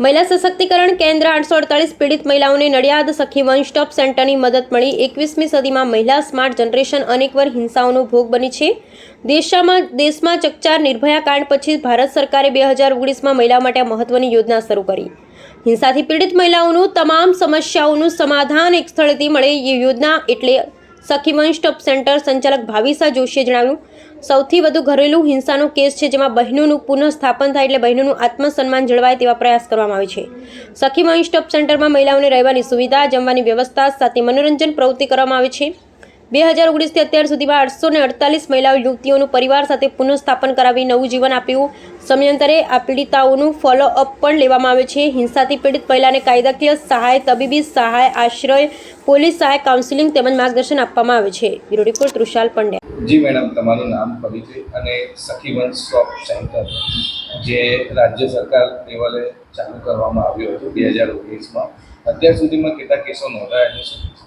મહિલા સશક્તિકરણ કેન્દ્ર આઠસો અડતાલીસ પીડિત મહિલાઓને નડિયાદ સખી વન સ્ટોપ સેન્ટરની મદદ મળી. એકવીસમી સદીમાં મહિલા સ્માર્ટ જનરેશન અનેકવાર હિંસાઓનો ભોગ બની છે. દેશમાં દેશમાં ચકચાર નિર્ભયા કાંડ પછી ભારત સરકારે બે હજાર ઓગણીસમાં મહિલાઓ માટે મહત્વની યોજના શરૂ કરી. હિંસાથી પીડિત મહિલાઓનું તમામ સમસ્યાઓનું સમાધાન એક સ્થળેથી મળે એ યોજના એટલે સખી વન સ્ટોપ સેન્ટર સંચાલક ભાવિસા જોશીએ જણાવ્યું, સૌથી વધુ ઘરેલુ હિંસાનો કેસ છે જેમાં બહેનોનું પુનઃસ્થાપન થાય એટલે બહેનોનું આત્મસન્માન જળવાય તેવા પ્રયાસ કરવામાં આવે છે. સખી વન સ્ટોપ સેન્ટરમાં મહિલાઓને રહેવાની સુવિધા, જમવાની વ્યવસ્થા, સાથે મનોરંજન પ્રવૃત્તિ કરવામાં આવે છે. બે હજાર ઓગણીસથી અત્યાર સુધીમાં આઠસો ને અડતાલીસ મહિલાઓ યુવતીઓનું પરિવાર સાથે પુનઃસ્થાપન કરાવી નવું જીવન આપ્યું. સમયાંતરે આ પીડિતાઓનું ફોલોઅપ પણ લેવામાં આવે છે. હિંસાથી પીડિત મહિલાને કાયદાકીય સહાય, તબીબી સહાય, આશ્રય, પોલીસ સહાય કાઉન્સિલિંગ તેમજ માર્ગદર્શન આપવામાં આવે છે. Bureau report Trushal Pandya. જી મેડમ, તમારું નામ પરિચય અને સખી વન સેન્ટર, જે રાજ્ય સરકાર લેવલે ચાલુ કરવામાં આવ્યું હતું બે હજાર ઓગણીસમાં. અત્યાર સુધીમાં કેટલા કેસો નોંધાયા છે?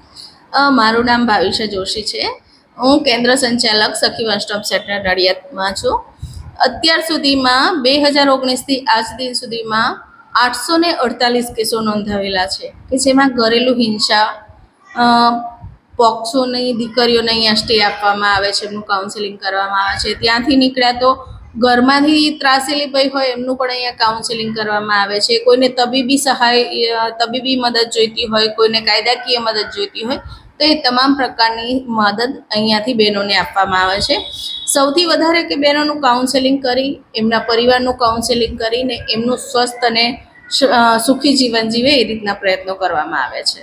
મારું નામ ભાવિષા જોશી છે. હું કેન્દ્ર સંચાલક સખી વન સ્ટોપ સેન્ટર નડિયાદમાં છું. અત્યાર સુધીમાં બે હજાર ઓગણીસથી આજ દિન સુધીમાં આઠસો ને અડતાલીસ કેસો નોંધાવેલા છે, કે જેમાં ઘરેલું હિંસા પોક્સોની દીકરીઓને અહીંયા સ્ટે આપવામાં આવે છે, એમનું કાઉન્સેલિંગ કરવામાં આવે છે. ત્યાંથી નીકળ્યા તો ઘરમાંથી ત્રાસેલી ભાઈ હોય, એમનું પણ અહીંયા કાઉન્સેલિંગ કરવામાં આવે છે. કોઈને તબીબી સહાય, તબીબી મદદ જોઈતી હોય, કોઈને કાયદાકીય મદદ જોઈતી હોય, તો એ તમામ પ્રકારની મદદ અહીંયાથી બહેનોને આપવામાં આવે છે. સૌથી વધારે કે બહેનોનું કાઉન્સેલિંગ કરી, એમના પરિવારનું કાઉન્સેલિંગ કરીને એમનું સ્વસ્થ અને સુખી જીવન જીવે એ રીતના પ્રયત્નો કરવામાં આવે છે.